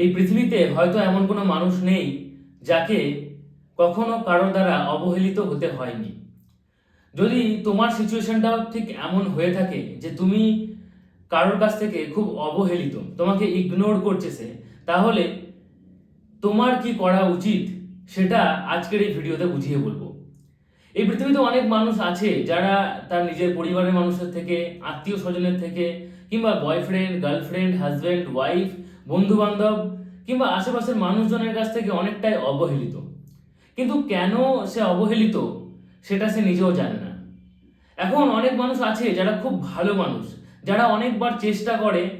এই পৃথিবীতে হয়তো এমন কোনো মানুষ নেই যাকে কখনো কারোর দ্বারা অবহেলিত হতে হয়নি। যদি তোমার সিচুয়েশনটাও ঠিক এমন হয়ে থাকে যে তুমি কারোর কাছ থেকে খুব অবহেলিত, তোমাকে ইগনোর করছে সে তাহলে তোমার কি করা উচিত সেটা আজকের এই ভিডিওতে বুঝিয়ে বলব। এই পৃথিবীতে অনেক মানুষ আছে যারা তার নিজের পরিবারের মানুষের থেকে আত্মীয় স্বজনের থেকে, কিংবা বয়ফ্রেন্ড গার্লফ্রেন্ড হাজব্যান্ড ওয়াইফ বন্ধু বান্ধব কিংবা আশেপাশের মানুষজনের কাছ থেকে অনেকটাই অবহেলিত। কিন্তু কেন সে অবহেলিত, সেটা সে নিজেও জানে না। এখন অনেক মানুষ আছে যারা খুব ভালো মানুষ, যারা অনেকবার চেষ্টা করে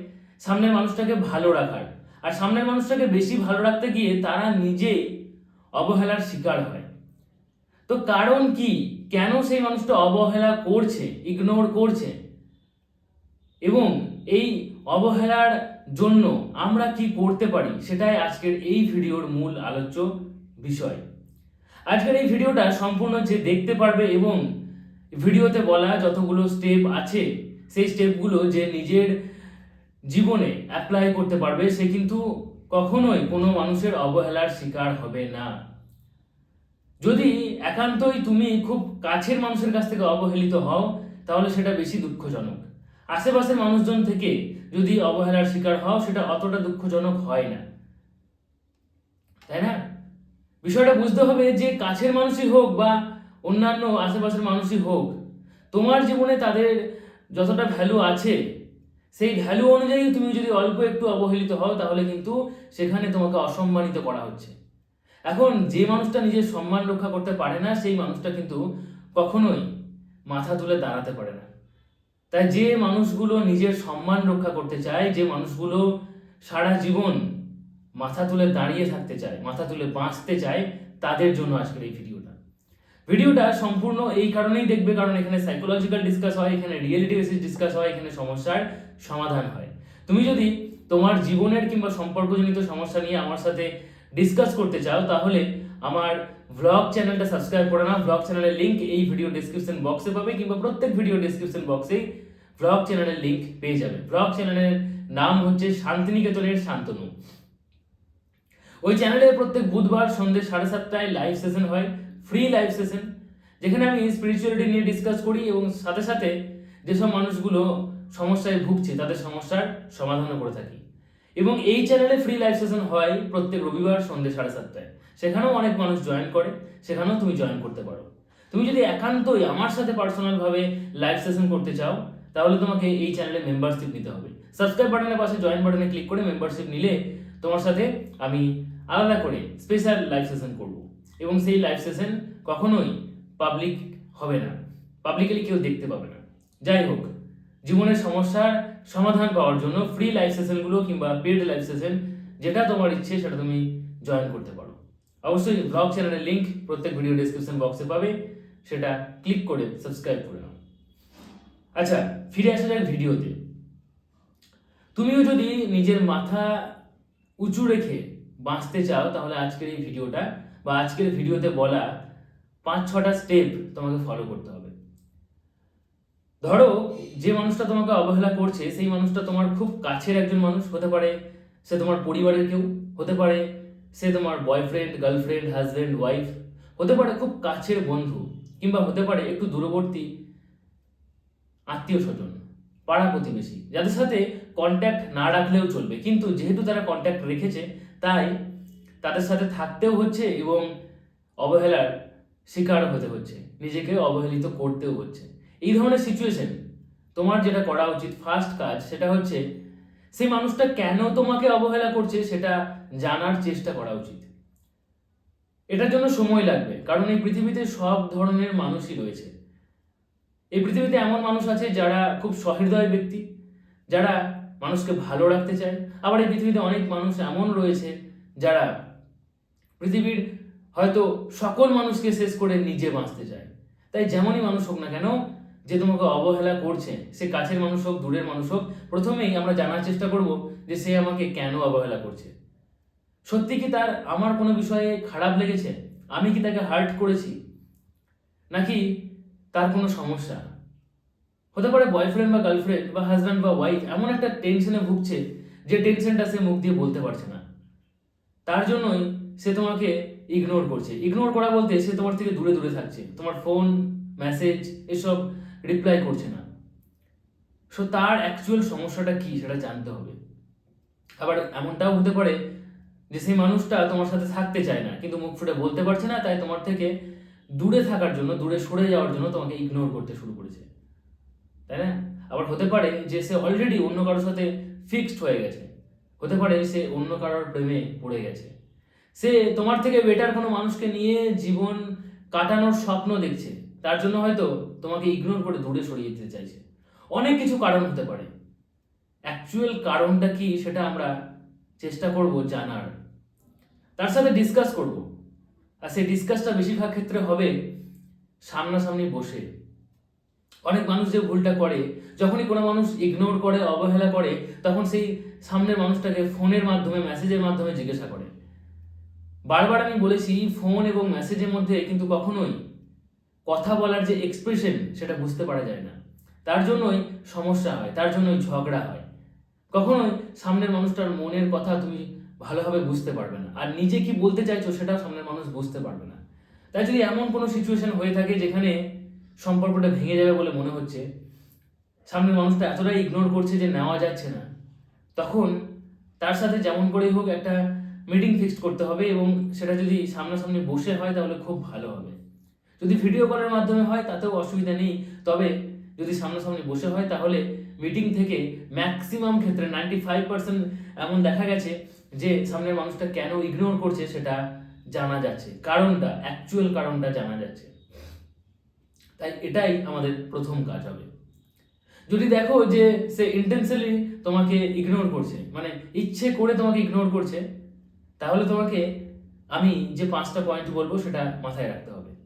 সামনের মানুষটাকে ভালো রাখার। আর সামনের মানুষটাকে বেশি ভালো রাখতে গিয়ে তারা নিজেই অবহেলার শিকার হয়। তো কারণ কি? কেন সেই মানুষটা অবহেলা করছে ইগনোর করছে? এবং এই অবহেলার জন্য আমরা কি করতে পারি? সেটাই আজকের এই ভিডিওর মূল আলোচ্য বিষয়। আজকের এই ভিডিওটা সম্পূর্ণ যে দেখতে পারবে এবং ভিডিওতে বলা যতগুলো স্টেপ আছে, সেই স্টেপগুলো যে নিজের জীবনে অ্যাপ্লাই করতে পারবে, সে কিন্তু কখনোই কোনো মানুষের অবহেলার শিকার হবে না। যদি একান্তই তুমি খুব কাছের মানুষের কাছ থেকে অবহেলিত হও, তাহলে সেটা বেশি দুঃখজনক। আশেপাশের মানুষজন থেকে যদি অবহেলার শিকার হও, সেটা অতটা দুঃখজনক হয় না। তাই না? বিষয়টা বুঝতে হবে যে কাছের মানুষই হোক বা অন্যান্য আশেপাশের মানুষই হোক, তোমার জীবনে তাদের যতটা ভ্যালু আছে, সেই ভ্যালু অনুযায়ী তুমি যদি অল্প একটু অবহেলিত হও, তাহলে কিন্তু সেখানে তোমাকে অসম্মানিত করা হচ্ছে। এখন যে মানুষটা নিজের সম্মান রক্ষা করতে পারে না, সেই মানুষটা কিন্তু কখনোই মাথা তুলে দাঁড়াতে পারে না। তাই যে মানুষগুলো নিজের সম্মান রক্ষা করতে চায়, যে মানুষগুলো সারা জীবন মাথা তুলে দাঁড়িয়ে থাকতে চায়, মাথা তুলে বাঁচতে চায়, তাদের জন্য আজকের এই ভিডিওটা। ভিডিওটা সম্পূর্ণ এই কারণেই দেখবে, কারণ এখানে সাইকোলজিক্যাল ডিসকাস হয়, এখানে রিয়েলিটি বেসিস ডিসকাস হয়, এখানে সমস্যার সমাধান হয়। তুমি যদি তোমার জীবনের কিংবা সম্পর্কজনিত সমস্যা নিয়ে আমার সাথে ডিসকাস করতে চাও, তাহলে আমার ভ্লগ চ্যানেলটা সাবস্ক্রাইব করে নাও। ভ্লগ চ্যানেলের লিংক এই ভিডিও ডেসক্রিপশন বক্সে পাবে কিংবা প্রত্যেক ভিডিও ডেসক্রিপশন বক্সে ভ্লগ চ্যানেলের লিংক পেয়ে যাবে। ভ্লগ চ্যানেলের নাম হচ্ছে শান্তিনিকেতনের শান্তনু। ওই চ্যানেলে প্রত্যেক বুধবার সন্ধ্যে সাড়ে সাতটায় লাইভ সেশন হয় ফ্রি লাইভ সেশন যেখানে আমি স্পিরিচুয়ালিটি নিয়ে ডিসকাস করি এবং সাথে সাথে যেসব মানুষগুলো সমস্যায় ভুগছে, তাদের সমস্যার সমাধানও করে থাকি। এবং এই চ্যানেলে ফ্রি লাইভ সেশন হয় প্রত্যেক রবিবার সন্ধ্যে সাড়ে সাতটায়। সেখানেও অনেক মানুষ জয়েন করে, সেখানেও তুমি জয়েন করতে পারো। তুমি যদি একান্তই আমার সাথে পার্সোনালভাবে লাইভ সেশন করতে চাও, তাহলে তোমাকে এই চ্যানেলে মেম্বারশিপ নিতে হবে। সাবস্ক্রাইব বাটনের পাশে জয়েন বাটনে ক্লিক করে মেম্বারশিপ নিলে তোমার সাথে আমি আলাদা করে স্পেশাল লাইভ সেশন করব। এবং সেই লাইভ সেশন কখনোই পাবলিক হবে না। পাবলিকলি কেউ দেখতে পাবে না। যাই হোক, জীবনের সমস্যার সমাধান পাওয়ার জন্য ফ্রি লাইভ সেশনগুলো কিংবা পেড লাইভ সেশন যেটা তোমার ইচ্ছে সেটা তুমি জয়েন করতে পারো। অবশ্যই ব্লগ চ্যানেলের লিংক প্রত্যেক ভিডিও ডেসক্রিপশন বক্সে পাবে, সেটা ক্লিক করে সাবস্ক্রাইব করে নাও। আচ্ছা ফিরে আসা যাক ভিডিওতে। তুমিও যদি নিজের মাথা উঁচু রেখে বাঁচতে চাও, তাহলে আজকের এই ভিডিওটা বা আজকের ভিডিওতে বলা পাঁচ ছটা স্টেপ তোমাকে ফলো করতে হবে। ধরো, যে মানুষটা তোমাকে অবহেলা করছে, সেই মানুষটা তোমার খুব কাছের একজন মানুষ হতে পারে, সে তোমার পরিবারের কেউ হতে পারে, সে তোমার বয়ফ্রেন্ড গার্লফ্রেন্ড হাজব্যান্ড ওয়াইফ হতে পারে খুব কাছের বন্ধু, কিংবা হতে পারে একটু দূরবর্তী আত্মীয় স্বজন পাড়া প্রতিবেশী, যাদের সাথে কন্ট্যাক্ট না রাখলেও চলবে। কিন্তু যেহেতু তারা কন্ট্যাক্ট রেখেছে, তাই তাদের সাথে থাকতেও হচ্ছে এবং অবহেলার শিকার হতে হচ্ছে, নিজেকে অবহেলিত করতেও হচ্ছে। এই ধরনের সিচুয়েশন তোমার যেটা করা উচিত ফার্স্ট কাজ সেটা হচ্ছে সেই মানুষটা কেন তোমাকে অবহেলা করছে সেটা জানার চেষ্টা করা উচিত। এটার জন্য সময় লাগবে, কারণ এই পৃথিবীতে সব ধরনের মানুষই রয়েছে। এই পৃথিবীতে এমন মানুষ আছে যারা খুব সহৃদয় ব্যক্তি, যারা মানুষকে ভালো রাখতে চায়। আবার এই পৃথিবীতে অনেক মানুষ এমন রয়েছে যারা পৃথিবীর হয়তো সকল মানুষকে শেষ করে নিজে বাঁচতে চায়। তাই যেমনই মানুষ হোক না কেন যে তোমাকে অবহেলা করছে, সে কাছের মানুষ হোক, দূরের মানুষ হোক, প্রথমেই আমরা জানার চেষ্টা করব যে সে আমাকে কেন অবহেলা করছে। সত্যি কি তার আমার কোনো বিষয়ে খারাপ লেগেছে? আমি কি তাকে হার্ট করেছি? নাকি তার কোনো সমস্যা? হতে পারে বয়ফ্রেন্ড বা গার্লফ্রেন্ড বা হাজব্যান্ড বা ওয়াইফ এমন একটা টেনশনে ভুগছে যে টেনশনটা সে মুখ দিয়ে বলতে পারছে না। তার জন্যই সে তোমাকে ইগনোর করছে। ইগনোর করা বলতে সে তোমার থেকে দূরে দূরে থাকছে। তোমার ফোন মেসেজ এসব রিপ্লাই করছে না। সো তার অ্যাকচুয়াল সমস্যাটা কি সেটা জানতে হবে। আবার এমনটাও হতে পারে যে সেই মানুষটা তোমার সাথে থাকতে চায় না, কিন্তু মুখ ফুটে বলতে পারছে না, তাই তোমার থেকে দূরে থাকার জন্য, দূরে সরে যাওয়ার জন্য তোমাকে ইগনোর করতে শুরু করেছে। তাই না? আবার হতে পারে যে সে অলরেডি অন্য কারোর সাথে ফিক্সড হয়ে গেছে। হতে পারে সে অন্য কারোর প্রেমে পড়ে গেছে। সে তোমার থেকে বেটার কোনো মানুষকে নিয়ে জীবন কাটানোর স্বপ্ন দেখছে। তার জন্য হয়তো তোমাকে ইগনোর করে দূরে সরিয়ে দিতে চাইছে। অনেক কিছু কারণ হতে পারে। অ্যাকচুয়াল কারণটা কি সেটা আমরা চেষ্টা করব জানার। তার সাথে ডিসকাস করব। আর সেই ডিসকাসটা বেশিরভাগ ক্ষেত্রে হবে সামনাসামনি বসে। অনেক মানুষ যে ভুলটা করে, যখনই কোনো মানুষ ইগনোর করে, অবহেলা করে, তখন সেই সামনের মানুষটাকে ফোনের মাধ্যমে মেসেজের মাধ্যমে জিজ্ঞাসা করে। বারবার আমি বলেছি ফোন এবং মেসেজের মধ্যে কিন্তু কখনোই কথা বলার যে এক্সপ্রেশন সেটা বুঝতে পারা যায় না। তার জন্যই সমস্যা হয়, তার জন্যই ঝগড়া হয়। কখনোই সামনের মানুষটার মনের কথা তুমি ভালোভাবে বুঝতে পারবে না। আর নিজে কি বলতে চাইছো সেটাও সামনের মানুষ বুঝতে পারবে না। তাই যদি এমন কোনো সিচুয়েশন হয়ে থাকে যেখানে সম্পর্কটা ভেঙে যাবে বলে মনে হচ্ছে, সামনের মানুষটা এতটাই ইগনোর করছে যে নেওয়া যাচ্ছে না, তখন তার সাথে যেমন করেই হোক একটা মিটিং ফিক্সড করতে হবে এবং সেটা যদি সামনাসামনি বসে হয় তাহলে খুব ভালো হবে। যদি ভিডিও কলের মাধ্যমে হয়, তাতেও অসুবিধা নেই। তবে যদি সামনাসামনি বসে হয়, তাহলে মিটিং থেকে ম্যাক্সিমাম ক্ষেত্রে নাইনটি ফাইভ পার্সেন্ট এমন দেখা গেছে যে, সামনের মানুষটা কেন ইগনোর করছে সেটা জানা যাচ্ছে। কারণটা অ্যাকচুয়াল কারণটা জানা যাচ্ছে। তাই এটাই আমাদের প্রথম কাজ হবে। যদি দেখো যে, সে ইন্টেন্সিয়ালি তোমাকে ইগনোর করছে মানে ইচ্ছে করে তোমাকে ইগনোর করছে, তাহলে তোমাকে আমি যে পাঁচটা পয়েন্ট বলব, সেটা মাথায় রাখতে হবে।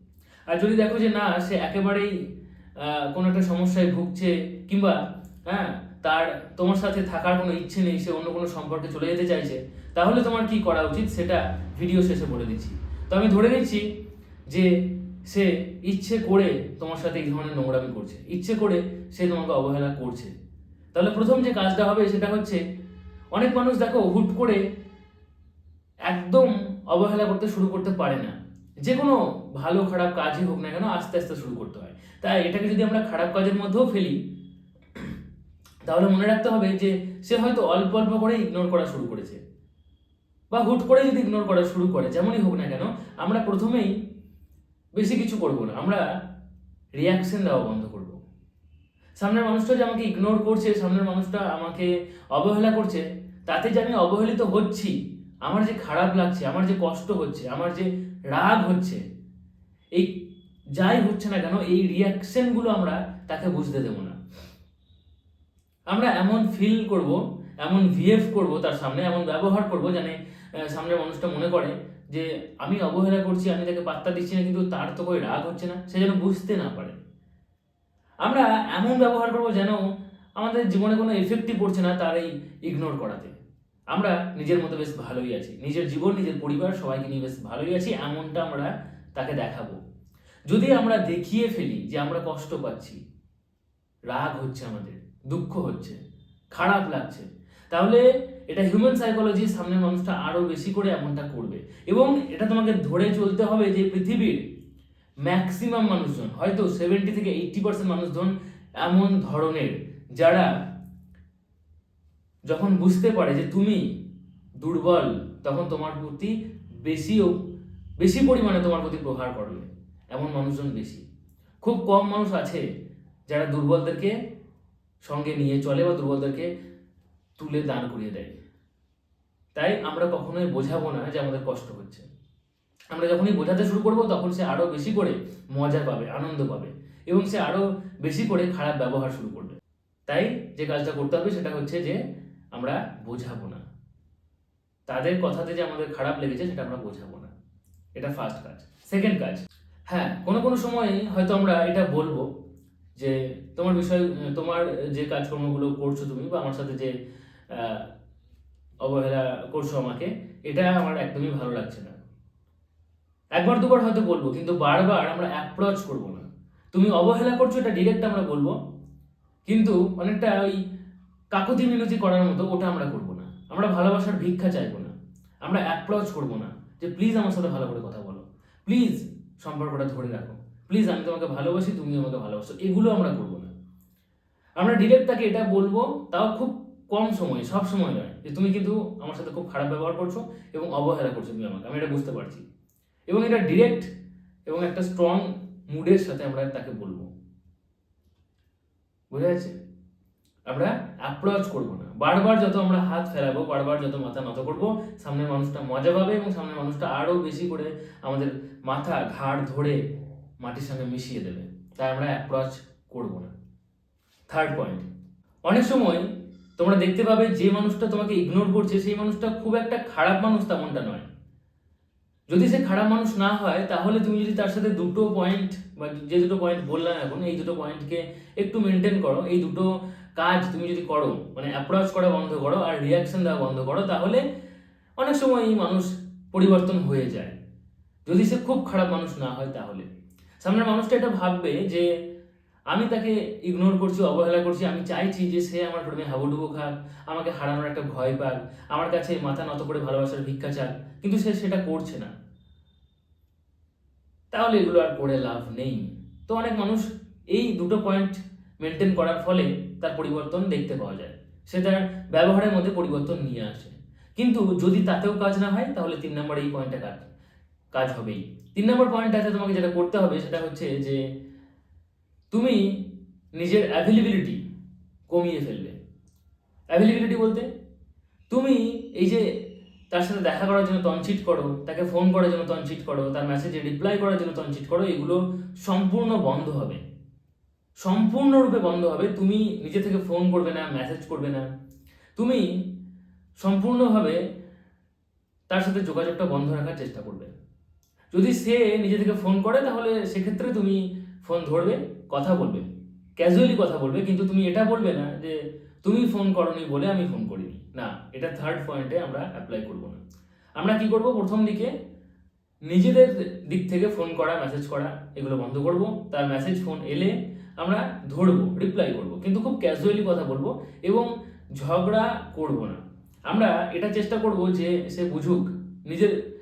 আর যদি দেখো যে না, সে একেবারেই কোনো একটা সমস্যায় ভুগছে, কিংবা হ্যাঁ তার, তোমার সাথে থাকার কোনো ইচ্ছে নেই, সে অন্য কোনো সম্পর্কে চলে যেতে চাইছে, তাহলে তোমার কি করা উচিত সেটা ভিডিও শেষে বলে দিচ্ছি। তো আমি ধরে নিচ্ছি যে সে ইচ্ছে করে তোমার সাথে এই ধরনের নোংরামি করছে, ইচ্ছে করে সে তোমাকে অবহেলা করছে। তাহলে প্রথম যে কাজটা হবে সেটা হচ্ছে, অনেক মানুষ দেখো হুট করে একদম অবহেলা করতে শুরু করতে পারে না। যে কোনো ভালো, খারাপ কাজই হোক না কেন আস্তে আস্তে শুরু করতে হয়। তাই এটাকে যদি আমরা খারাপ কাজের মধ্যেও ফেলি, তাহলে মনে রাখতে হবে যে সে হয়তো অল্প অল্প করে ইগনোর করা শুরু করেছে। বা হুট করে যদি ইগনোর করা শুরু করে, যেমনই হোক না কেন, আমরা প্রথমেই বেশি কিছু করব না। আমরা রিয়াকশন দেওয়া বন্ধ করব। সামনের মানুষটা যে আমাকে ইগনোর করছে, সামনের মানুষটা আমাকে অবহেলা করছে, তাতে যে আমি অবহেলিত হচ্ছি, আমার যে খারাপ লাগছে, আমার যে কষ্ট হচ্ছে, আমার যে রাগ হচ্ছে এই যাই হচ্ছে না কেন এই রিয়াকশনগুলো আমরা তাকে বুঝতে দেবো না। আমরা এমন ফিল করব এমন ভিএফ করব তার সামনে এমন ব্যবহার করব আহ, সামনের মানুষটা মনে করে যে আমি অবহেলা করছি আমি তাকে পাত্তা দিচ্ছি না কিন্তু তার তো কই রাগ হচ্ছে না সে যেন বুঝতে না পারে। আমরা এমন ব্যবহার করব যেন আমাদের জীবনে কোনো এফেক্টই পড়ছে না তার এই ইগনোর করাতে। আমরা নিজের মতো বেশ ভালোই আছি। নিজের জীবন, নিজের পরিবার, সবাইকে নিয়ে বেশ ভালোই আছি, এমনটা আমরা তাকে দেখাবো। যদি আমরা দেখিয়ে ফেলি যে আমরা কষ্ট পাচ্ছি, রাগ হচ্ছে আমাদের, দুঃখ হচ্ছে, খারাপ লাগছে, তাহলে এটা হিউম্যান সাইকোলজি সামনের মানুষটা আরও বেশি করে এমনটা করবে। এবং এটা তোমাকে ধরে চলতে হবে যে পৃথিবীর ম্যাক্সিমাম মানুষজন, হয়তো সেভেন্টি থেকে এইটটি পার্সেন্ট মানুষজন এমন ধরনের যারা যখন বুঝতে পারে যে তুমি দুর্বল, তখন তোমার প্রতি বেশিও, বেশি পরিমাণে তোমার প্রতি প্রহার করবে। এমন মানুষজন বেশি। খুব কম মানুষ আছে যারা দুর্বলদেরকে সঙ্গে নিয়ে চলে বা দুর্বলদেরকে তুলে দান করিয়ে দেয়। তাই আমরা কখনোই বোঝাবো না যে আমাদের কষ্ট হচ্ছে। আমরা যখনই বোঝাতে শুরু করব, তখন সে আরও বেশি করে মজা পাবে, আনন্দ পাবে এবং সে আরও বেশি করে খারাপ ব্যবহার শুরু করবে। তাই যে কাজটা করতে হবে সেটা হচ্ছে যে আমরা বোঝাবো না। তাদের কথাতে যে আমাদের খারাপ লেগেছে, সেটা আমরা বোঝাবো না। এটা ফার্স্ট কাজ। সেকেন্ড কাজ হ্যাঁ কোনো কোনো সময় হয়তো আমরা এটা বলব যে, তোমার বিষয়, তোমার যে কাজকর্মগুলো করছ তুমি বা আমার সাথে যে অবহেলা করছ আমাকে, এটা আমার একদমই ভালো লাগছে না। একবার দুবার হয়তো বলব, কিন্তু বারবার আমরা অ্যাপ্রোচ করব না। তুমি অবহেলা করছ, এটা ডিরেক্ট আমরা বলব। কিন্তু অনেকটা ওই কাকুতি মিনতি করার মতো ওটা আমরা করব না। আমরা ভালোবাসার ভিক্ষা চাইব না। আমরা অ্যাপ্রোচ করব না যে প্লিজ আমার সাথে ভালো করে কথা বলো। প্লিজ সম্পর্কটা ধরে রাখো। প্লিজ আমি তোমাকে ভালোবাসি, তুমি আমাকে ভালোবাসো। এগুলো আমরা করব না। আমরা ডিরেক্ট তাকে এটা বলব, তাও খুব কম সময়, সব সময় নয়, যে, তুমি কিন্তু আমার সাথে খুব খারাপ ব্যবহার করছ এবং অবহেলা করছ তুমি আমাকে। আমি এটা বুঝতে পারছি। এবং এটা ডিরেক্ট এবং একটা স্ট্রং মুডের সাথে আমরা তাকে বলব। বুঝা যাচ্ছে? আমরা অ্যাপ্রোচ করব না। বারবার যত আমরা হাত ফেরাবো বারবার যত মাথা নত করব, সামনের মানুষটা মজা পাবে এবং সামনের মানুষটা আরও বেশি করে আমাদের মাথা ঘাড় ধরে মাটির সঙ্গে মিশিয়ে দেবে। তাই আমরা অ্যাপ্রোচ করব না। থার্ড পয়েন্ট অনেক সময় তোমরা দেখতে পাবে যে মানুষটা তোমাকে ইগনোর করছে, সেই মানুষটা খুব একটা খারাপ মানুষ তেমনটা নয়। যদি সে খারাপ মানুষ না হয়, তাহলে তুমি যদি তার সাথে দুটো পয়েন্ট বা যে দুটো পয়েন্ট বললাম এখন, এই দুটো পয়েন্টকে একটু মেনটেন করো, এই দুটো কাজ তুমি যদি করো মানে অ্যাপ্রোচ করা বন্ধ করো আর রিয়াকশন দেওয়া বন্ধ করো, তাহলে অনেক সময় এই মানুষ পরিবর্তন হয়ে যায়। যদি সে খুব খারাপ মানুষ না হয় তাহলে। সামনের মানুষটা এটা ভাববে যে, আমি তাকে ইগনোর করছি, অবহেলা করছি, আমি চাইছি যে সে আমার প্রেমে হাবুডুবু খাক, আমাকে হারানোর একটা ভয় পাক, আমার কাছে মাথা নত করে ভালোবাসার ভিক্ষা চাক, কিন্তু সে সেটা করছে না। তাহলে এগুলো আর করে লাভ নেই। তো অনেক মানুষ এই দুটো পয়েন্ট মেনটেন করার ফলে তার পরিবর্তন দেখতে পাওয়া যায়। সে তার ব্যবহারের মধ্যে পরিবর্তন নিয়ে আসে। কিন্তু যদি তাতেও কাজ না হয়, তাহলে তিন নম্বর এই পয়েন্টটা কাজ কাজ হবেই। তিন নম্বর পয়েন্ট আছে তোমাকে যেটা করতে হবে, সেটা হচ্ছে যে তুমি নিজের অ্যাভেলেবিলিটি কমিয়ে ফেলবে। অ্যাভেলেবিলিটি বলতে তুমি এই যে তার সাথে দেখা করার জন্য তনচিট করো, তাকে ফোন করার জন্য তনচিট করো, তার মেসেজে রিপ্লাই করার জন্য তনচিট করো, এগুলো সম্পূর্ণ বন্ধ হবে। সম্পূর্ণরূপে বন্ধ হবে। তুমি নিজে থেকে ফোন করবে না মেসেজ করবে না। তুমি সম্পূর্ণভাবে তার সাথে যোগাযোগটা বন্ধ রাখার চেষ্টা করবে। যদি সে নিজে থেকে ফোন করে, তাহলে সেক্ষেত্রে তুমি ফোন ধরবে, কথা বলবে। ক্যাজুয়ালি কথা বলবে, কিন্তু তুমি এটা বলবে না যে, তুমি ফোন করনি বলে আমি ফোন করিনি। না, এটা থার্ড পয়েন্টে আমরা অ্যাপ্লাই করব না। আমরা কি করব? প্রথম দিকে নিজেদের দিক থেকে ফোন করা মেসেজ করা, এগুলো বন্ধ করব। তার মেসেজ ফোন এলে আমরা ধরবো রিপ্লাই করব। কিন্তু খুব ক্যাজুয়ালি কথা বলব এবং ঝগড়া করব না। আমরা এটা চেষ্টা করব যে সে বুঝুক, নিজের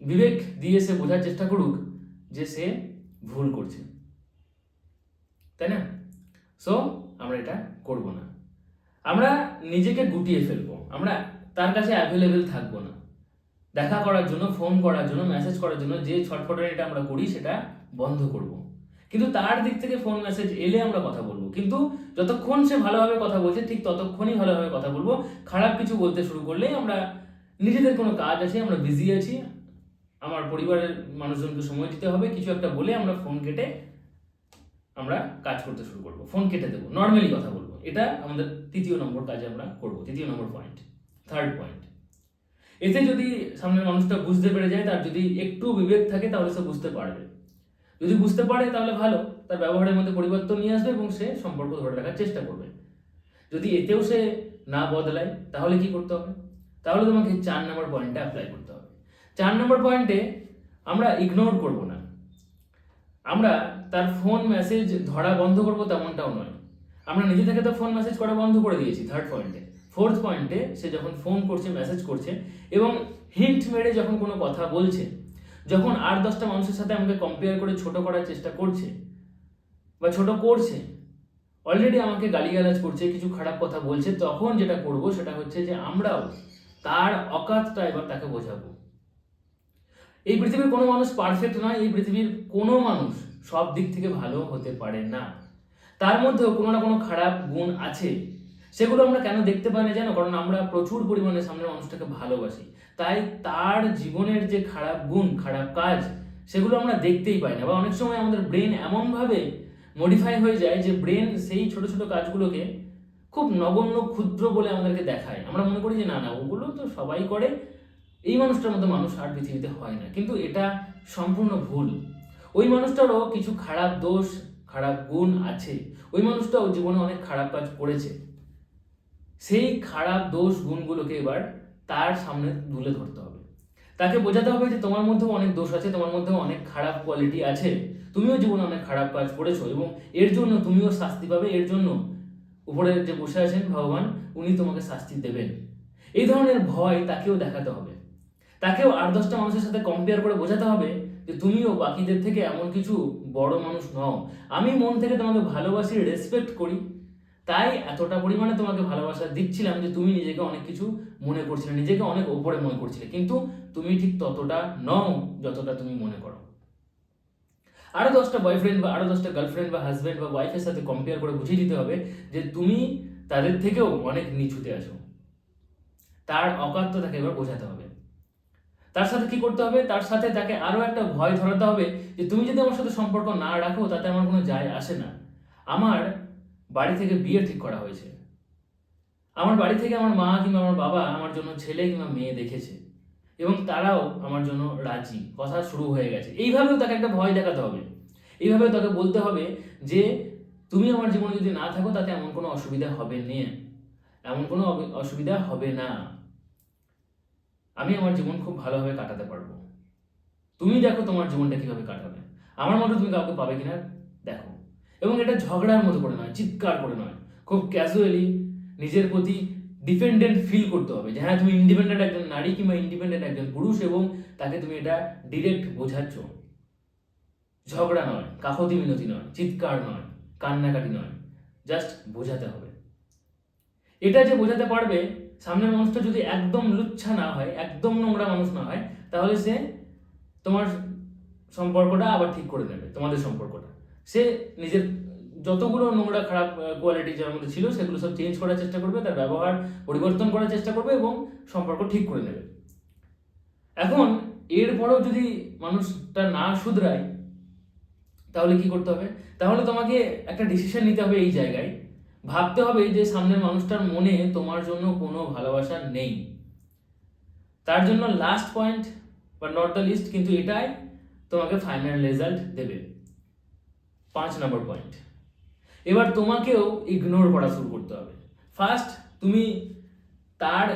বিবেক দিয়ে সে বোঝার চেষ্টা করুক যে সে ভুল করছে। তাই না? সো আমরা এটা করব না। আমরা নিজেকে গুটিয়ে ফেলব। আমরা তার কাছে অ্যাভেলেবেল থাকব না। দেখা করার জন্য ফোন করার জন্য মেসেজ করার জন্য যে ছটফটানিটা আমরা করি, সেটা বন্ধ করব। কিন্তু তার দিক থেকে ফোন মেসেজ এলে আমরা কথা বলব। কিন্তু যতক্ষণ সে ভালোভাবে কথা বলছে, ঠিক ততক্ষণই ভালোভাবে কথা বলব। খারাপ কিছু বলতে শুরু করলেই আমরা নিজেদের কোনো কাজ আছে, আমরা বিজি আছি। আমার পরিবারের মানুষজনকে সময় দিতে হবে। কিছু একটা বলে আমরা ফোন কেটে আমরা কাজ করতে শুরু করব। ফোন কেটে দেবো। নর্মালি কথা বলব। এটা আমাদের তৃতীয় নম্বর কাজে আমরা করব। তৃতীয় নম্বর পয়েন্ট থার্ড পয়েন্ট এতে যদি সামনের মানুষটা বুঝতে পেরে যায়, তার যদি একটু বিবেক থাকে, তাহলে সে বুঝতে পারবে। যদি বুঝতে পারে, তাহলে ভালো। তার ব্যবহারের মধ্যে পরিবর্তন নিয়ে আসবে এবং সে সম্পর্ক ধরে রাখার চেষ্টা করবে। যদি এতেও সে না বদলায়, তাহলে কি করতে হবে? তাহলে তোমাকে চার নম্বর পয়েন্টটা অ্যাপ্লাই করতে হবে। চার নম্বর পয়েন্টে আমরা ইগনোর করব না। আমরা তার ফোন মেসেজ ধরা বন্ধ করব তেমনটাও নয়। আমরা নিজে থেকে তো ফোন মেসেজ করা বন্ধ করে দিয়েছি থার্ড পয়েন্টে ফোর্থ পয়েন্টে সে যখন ফোন করছে মেসেজ করছে এবং হিন্ট মেরে যখন কোনো কথা বলছে যখন আট দশটা মানুষের সাথে আমাকে কম্পেয়ার করে ছোট করার চেষ্টা করছে, বা ছোট করছে অলরেডি আমাকে গালিগালাজ করছে, কিছু খারাপ কথা বলছে, তখন যেটা করব সেটা হচ্ছে যে আমরাও তার অকাতটা এবার তাকে বোঝাবো। এই পৃথিবীর কোনো মানুষ পারফেক্ট নয়, এই পৃথিবীর কোনো মানুষ সব দিক থেকে ভালো হতে পারে না। তার মধ্যেও কোনো না কোনো খারাপ গুণ আছে। সেগুলো আমরা কেন দেখতে পাই না জানো? কারণ আমরা প্রচুর পরিমাণে সামনের মানুষটাকে ভালোবাসি। তাই তার জীবনের যে খারাপ গুণ, খারাপ কাজ, সেগুলো আমরা দেখতেই পাই না। বা অনেক সময় আমাদের ব্রেন এমনভাবে মডিফাই হয়ে যায় যে ব্রেন সেই ছোট ছোট কাজগুলোকে খুব নগণ্য, ক্ষুদ্র বলে আমাদেরকে দেখায় আমরা মনে করি যে, না না, ওগুলো তো সবাই করে। এই মানুষটার মতো মানুষ আর পৃথিবীতে হয় না। কিন্তু এটা সম্পূর্ণ ভুল। ওই মানুষটারও কিছু খারাপ দোষ, খারাপ গুণ আছে। ওই মানুষটাও জীবনে অনেক খারাপ কাজ করেছে। সেই খারাপ দোষ গুণগুলোকে এবার তার সামনে তুলে ধরতে হবে। তাকে বোঝাতে হবে যে তোমার মধ্যেও অনেক দোষ আছে, তোমার মধ্যেও অনেক খারাপ কোয়ালিটি আছে। তুমিও জীবনে অনেক খারাপ কাজ করেছ এবং এর জন্য তুমিও শাস্তি পাবে, এর জন্য উপরে যে বসে আছেন ভগবান, উনি তোমাকে শাস্তি দেবেন। এই ধরনের ভয় তাকেও দেখাতে হবে। তাকেও আট দশটা মানুষের সাথে কম্পেয়ার করে বোঝাতে হবে যে তুমিও বাকিদের থেকে এমন কিছু বড় মানুষ নও। আমি মন থেকে তোমাকে ভালোবাসি রেসপেক্ট করি। তাই এতটা পরিমাণে তোমাকে ভালোবাসা দিচ্ছিলাম যে তুমি নিজেকে অনেক কিছু মনে করছিলে, নিজেকে অনেক ওপরে মনে করছিলে। কিন্তু তুমি ঠিক ততটা নও যতটা তুমি মনে করো। আরও দশটা বয়ফ্রেন্ড বা আরও দশটা গার্লফ্রেন্ড বা হাজব্যান্ড বা ওয়াইফের সাথে কম্পেয়ার করে বুঝিয়ে দিতে হবে যে তুমি তাদের থেকেও অনেক নিচুতে আসো তার অকাত্য তাকে এবার বোঝাতে হবে। তার সাথে কি করতে হবে? তার সাথে তাকে আরও একটা ভয় ধরাতে হবে যে তুমি যদি আমার সাথে সম্পর্ক না রাখো তাতে আমার কোনো যায় আসে না। আমার বাড়ি থেকে বিয়ে ঠিক করা হয়েছে। আমার বাড়ি থেকে আমার মা কিংবা আমার বাবা আমার জন্য ছেলে কিংবা মেয়ে দেখেছে এবং তারাও আমার জন্য রাজি, কথা শুরু হয়ে গেছে। এইভাবেও তাকে একটা ভয় দেখাতে হবে। এইভাবে তাকে বলতে হবে যে, তুমি আমার জীবনে যদি না থাকো, তাতে এমন কোনো অসুবিধা হবে না। এমন কোনো অসুবিধা হবে না। আমি আমার জীবন খুব ভালোভাবে কাটাতে পারব। তুমি দেখো তোমার জীবনটা কীভাবে কাটাবে। আমার মতো তুমি কাউকে পাবে কিনা, দেখো। এবং এটা ঝগড়ার মতো করে নয়, চিৎকার করে নয়। খুব ক্যাজুয়ালি নিজের প্রতি ডিপেন্ডেন্ট ফিল করতে হবে যে হ্যাঁ তুমি ইন্ডিপেন্ডেন্ট একজন নারী কিংবা ইন্ডিপেন্ডেন্ট একজন পুরুষ এবং তাকে তুমি এটা ডিরেক্ট বোঝাচ্ছ। ঝগড়া নয়, কাকতি মিনতি নয়, চিৎকার নয়, কান্নাকাটি নয় জাস্ট বোঝাতে হবে। এটা যে বোঝাতে পারবে, সামনের মানুষটা যদি একদম লুচ্ছা না হয়, একদম নোংরা মানুষ না হয়, তাহলে সে তোমার সম্পর্কটা আবার ঠিক করে নেবে, তোমাদের সম্পর্কটা। সে নিজের যতগুলো নোংরা খারাপ কোয়ালিটি যার মধ্যে ছিল সেগুলো সব চেঞ্জ করার চেষ্টা করবে, তার ব্যবহার পরিবর্তন করার চেষ্টা করবে এবং সম্পর্ক ঠিক করে নেবে। এখন এরপরেও যদি মানুষটা না শুধরায়, তাহলে কি করতে হবে? তাহলে তোমাকে একটা ডিসিশন নিতে হবে এই জায়গায়। ভাবতে হবে যে সামনের মানুষটার মনে তোমার জন্য কোনো ভালোবাসা নেই। তার জন্য লাস্ট পয়েন্ট বা নট দ্য লিস্ট কিন্তু এটাই তোমাকে ফাইনাল রেজাল্ট দেবে। পাঁচ নম্বর পয়েন্ট এবার তোমাকেও ইগনোর করা শুরু করতে হবে। ফার্স্ট তুমি তার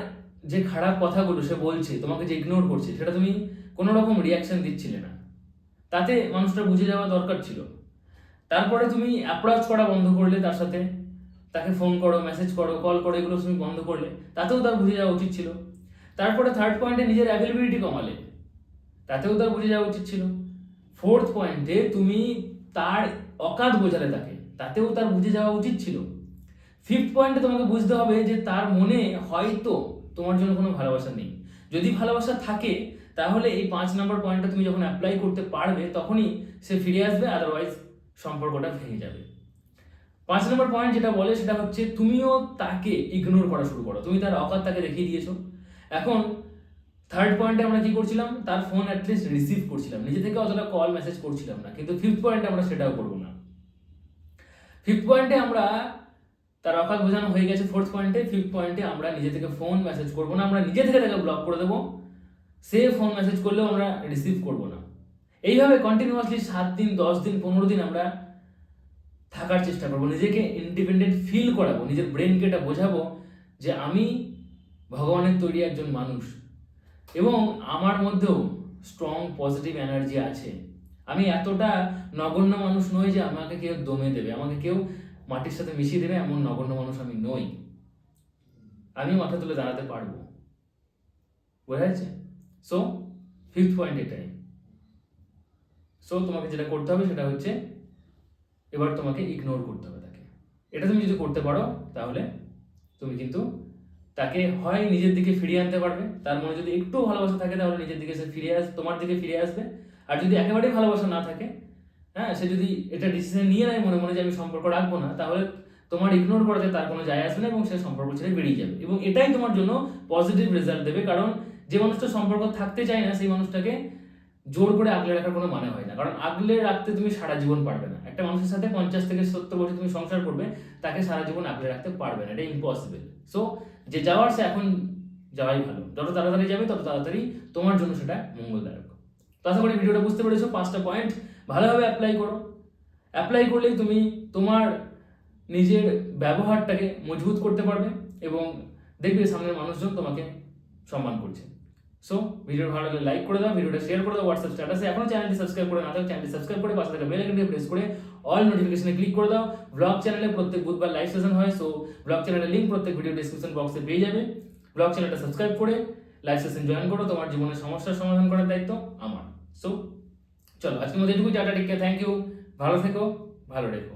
যে খারাপ কথাগুলো সে বলছে, তোমাকে যে ইগনোর করছে, সেটা তুমি কোনো রকম রিয়াকশন দিচ্ছিলে না। তাতে মানুষটা বুঝে যাওয়া দরকার ছিল। তারপরে তুমি অ্যাপ্রোচ করা বন্ধ করলে তার সাথে। তাকে ফোন করো মেসেজ করো কল করো, এগুলো তুমি বন্ধ করলে। তাতেও তার বুঝে যাওয়া উচিত ছিল। তারপরে থার্ড পয়েন্টে নিজের অ্যাভেলেবিলিটি কমালে। তাতেও তার বুঝে যাওয়া উচিত ছিল। ফোর্থ পয়েন্টে তুমি তার অকাত বোঝালে তাকে, তাতেও তার বুঝে যাওয়া উচিত ছিল। ফিফথ পয়েন্টে তোমাকে বুঝতে হবে যে তার মনে হয়তো তোমার জন্য কোনো ভালোবাসা নেই। যদি ভালোবাসা থাকে, তাহলে এই পাঁচ নম্বর পয়েন্টটা তুমি যখন অ্যাপ্লাই করতে পারবে, তখনই সে ফিরে আসবে আদারওয়াইজ সম্পর্কটা ভেঙে যাবে। পাঁচ নম্বর পয়েন্ট যেটা বলে, সেটা হচ্ছে তুমিও তাকে ইগনোর করা শুরু করো। তুমি তার অকাত তাকে দেখিয়ে দিয়েছ। এখন থার্ড পয়েন্টে আমরা কি করছিলাম? তার ফোন অ্যাটলিস্ট রিসিভ করছিলাম। নিজে থেকে অতটা কল মেসেজ করছিলাম না। কিন্তু ফিফথ পয়েন্টে আমরা সেটাও করব না। ফিফথ পয়েন্টে আমরা তার অকাত বোঝানো হয়ে গেছে ফোর্থ পয়েন্টে ফিফথ পয়েন্টে আমরা নিজে থেকে ফোন মেসেজ করব না, আমরা নিজে থেকে তাকে ব্লক করে দেবো। সে ফোন মেসেজ করলেও আমরা রিসিভ করব না। এইভাবে কন্টিনিউয়াসলি সাত দিন, দশ দিন, পনেরো দিন আমরা থাকার চেষ্টা করব, নিজেকে ইন্ডিপেন্ডেন্ট ফিল করাবো, নিজের ব্রেনকে এটা বোঝাবো যে আমি ভগবানের তৈরি একজন মানুষ এবং আমার মধ্যেও স্ট্রং পজিটিভ এনার্জি আছে। আমি এতটা নগণ্য মানুষ নই যে আমাকে কেউ দমে দেবে, আমাকে কেউ মাটির সাথে মিশিয়ে দেবে এমন নগণ্য মানুষ আমি নই। আমি মাথা তুলে দাঁড়াতে পারব। বোঝা যাচ্ছে? সো ফিফথ পয়েন্ট এটাই। সো তোমাকে যেটা করতে হবে সেটা হচ্ছে এবার তোমাকে ইগনোর করতে হবে তাকে। এটা তুমি যদি করতে পারো, তাহলে তুমি কিন্তু তাকে হয় নিজের দিকে ফিরিয়ে আনতে পারবে। তার মনে যদি একটু ভালোবাসা থাকে, তাহলে নিজের দিকে সে ফিরে আস, তোমার দিকে ফিরে আসবে। আর যদি একেবারেই ভালোবাসা না থাকে হ্যাঁ সে যদি এটা ডিসিশন নিয়ে নেয় মনে মনে যে আমি সম্পর্ক রাখব না, তাহলে তোমার ইগনোর করাতে তার কোনো যায় আসবে না এবং সে সম্পর্ক ছেড়ে বেরিয়ে যাবে। এবং এটাই তোমার জন্য পজিটিভ রেজাল্ট দেবে, কারণ যে মানুষটা সম্পর্ক থাকতে চায় না, সেই মানুষটাকে জোর করে আগলে রাখার কোনো মানে হয় না। কারণ আগলে রাখতে তুমি সারা জীবন পারবে না। একটা মানুষের সাথে পঞ্চাশ থেকে সত্তর বছর তুমি সংসার করবে, তাকে সারা জীবন আগলে রাখতে পারবে না। এটা ইম্পসিবল সো যে যাওয়ার সে এখন যাওয়াই ভালো। যত তাড়াতাড়ি যাবে, তত তাড়াতাড়ি তোমার জন্য সেটা মঙ্গলদায়ক। তো আশা করি ভিডিওটা বুঝতে পেরেছ, পাঁচটা পয়েন্ট ভালোভাবে অ্যাপ্লাই করো। অ্যাপ্লাই করলেই তুমি তোমার নিজের ব্যবহারটাকে মজবুত করতে পারবে এবং দেখবে সামনের মানুষজন তোমাকে সম্মান করছে। সো ভিডিও ভালো লাগলে লাইক করে দাও, ভিডিওটা শেয়ার করে দাও হোয়াটসঅ্যাপ স্ট্যাটাসে এখনও চ্যানেলটি সাবস্ক্রাইব করে না থাকলে চ্যানেলটি সাবস্ক্রাইব করে পাশে থাকা বেল আইকনটি প্রেস করে অল নোটিফিকেশনে ক্লিক করে দাও। ব্লগ চ্যানেলে প্রত্যেক বুধবার লাইভ সেশন হয় সো ব্লগ চ্যানেলের লিংক প্রত্যেক ভিডিও ডিসক্রিপশন বক্সে পেয়ে যাবে। ব্লগ চ্যানেলটা সাবস্ক্রাইব করে লাইভ সেশন জয়েন করো, তোমার জীবনের সমস্যার সমাধান করার দায়িত্ব আমার। সো চলো আজকের মধ্যে এটুকু টাটা টিকে থ্যাংক ইউ ভালো থেকো ভালো রেখো।